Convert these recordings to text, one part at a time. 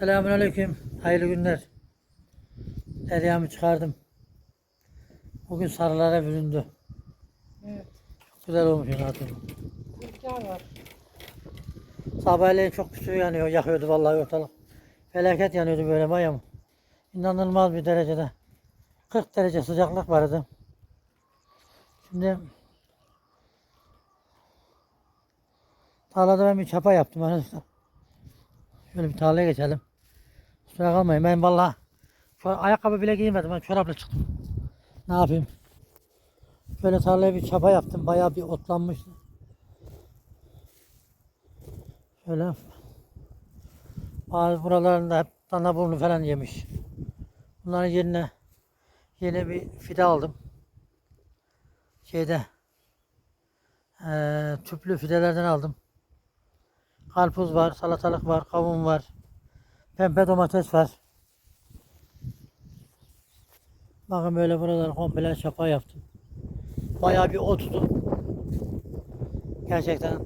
Selamünaleyküm. Hayırlı günler. Deryamı çıkardım. Bugün sarılara büründü. Evet. Çok güzel olmuş hatun. Rüzgar var. Sabahleyin çok pütü yanıyor, yakıyordu vallahi ortalık. Felaket yanıyordu böyle bayam. İnanılmaz bir derecede. 40 derece sıcaklık vardı. Şimdi tarlada ben bir çapa yaptım arkadaşlar. Şöyle bir tarlaya geçelim. Kusura kalmayın ben an ayakkabı bile giymedim ben çorapla çıktım. Ne yapayım? Şöyle tarlaya bir çapa yaptım. Bayağı bir otlanmıştı. Şöyle. Bazı buralarında hep dana burnu falan yemiş. Bunların yerine yeni bir fide aldım. Şeyde eee, tüplü fidelerden aldım. Karpuz var, salatalık var, kavun var. Pembe domates var. Bakın böyle buraları komple çapa yaptım. Bayağı bir ottu. Gerçekten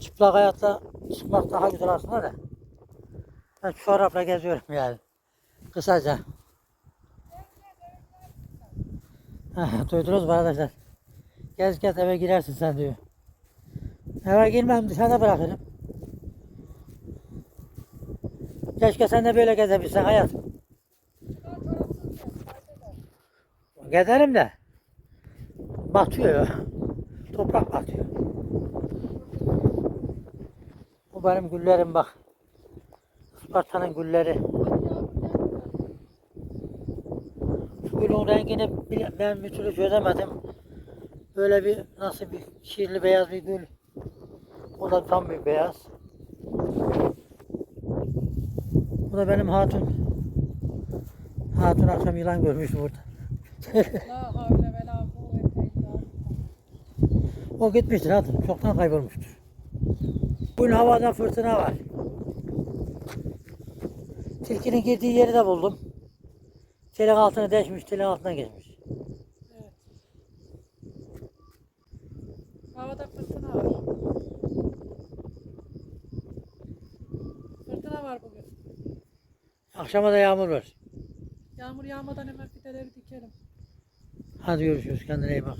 çıplak hayatla çıkmak daha güzel aslında da. Ben çorapla geziyorum yani. Kısaca. Duydunuz mu arkadaşlar? Gez gez eve girersin sen diyor. Eve girmem dışarıda bırakırım. Keşke sen de böyle gezebilsen hayat. Gezerim de. Batıyor. Toprak batıyor. Bu benim güllerim bak. Isparta'nın gülleri. Şu gülün rengini ben bir türlü çözemedim. Böyle bir nasıl bir şirli beyaz bir gül. O da tam bir beyaz. Da benim hatun. Hatun akşam yılan görmüş burada. O gitmiştir hatun. Çoktan kaybolmuştur. Bugün havada fırtına var. Tilkinin girdiği yeri de buldum. Telin altını deşmiş, telin altına geçmiş. Evet. Havada fırtına var. Fırtına var bugün. Akşama da yağmur var. Yağmur yağmadan hemen fideleri dikelim. Hadi görüşürüz. Kendine iyi bak.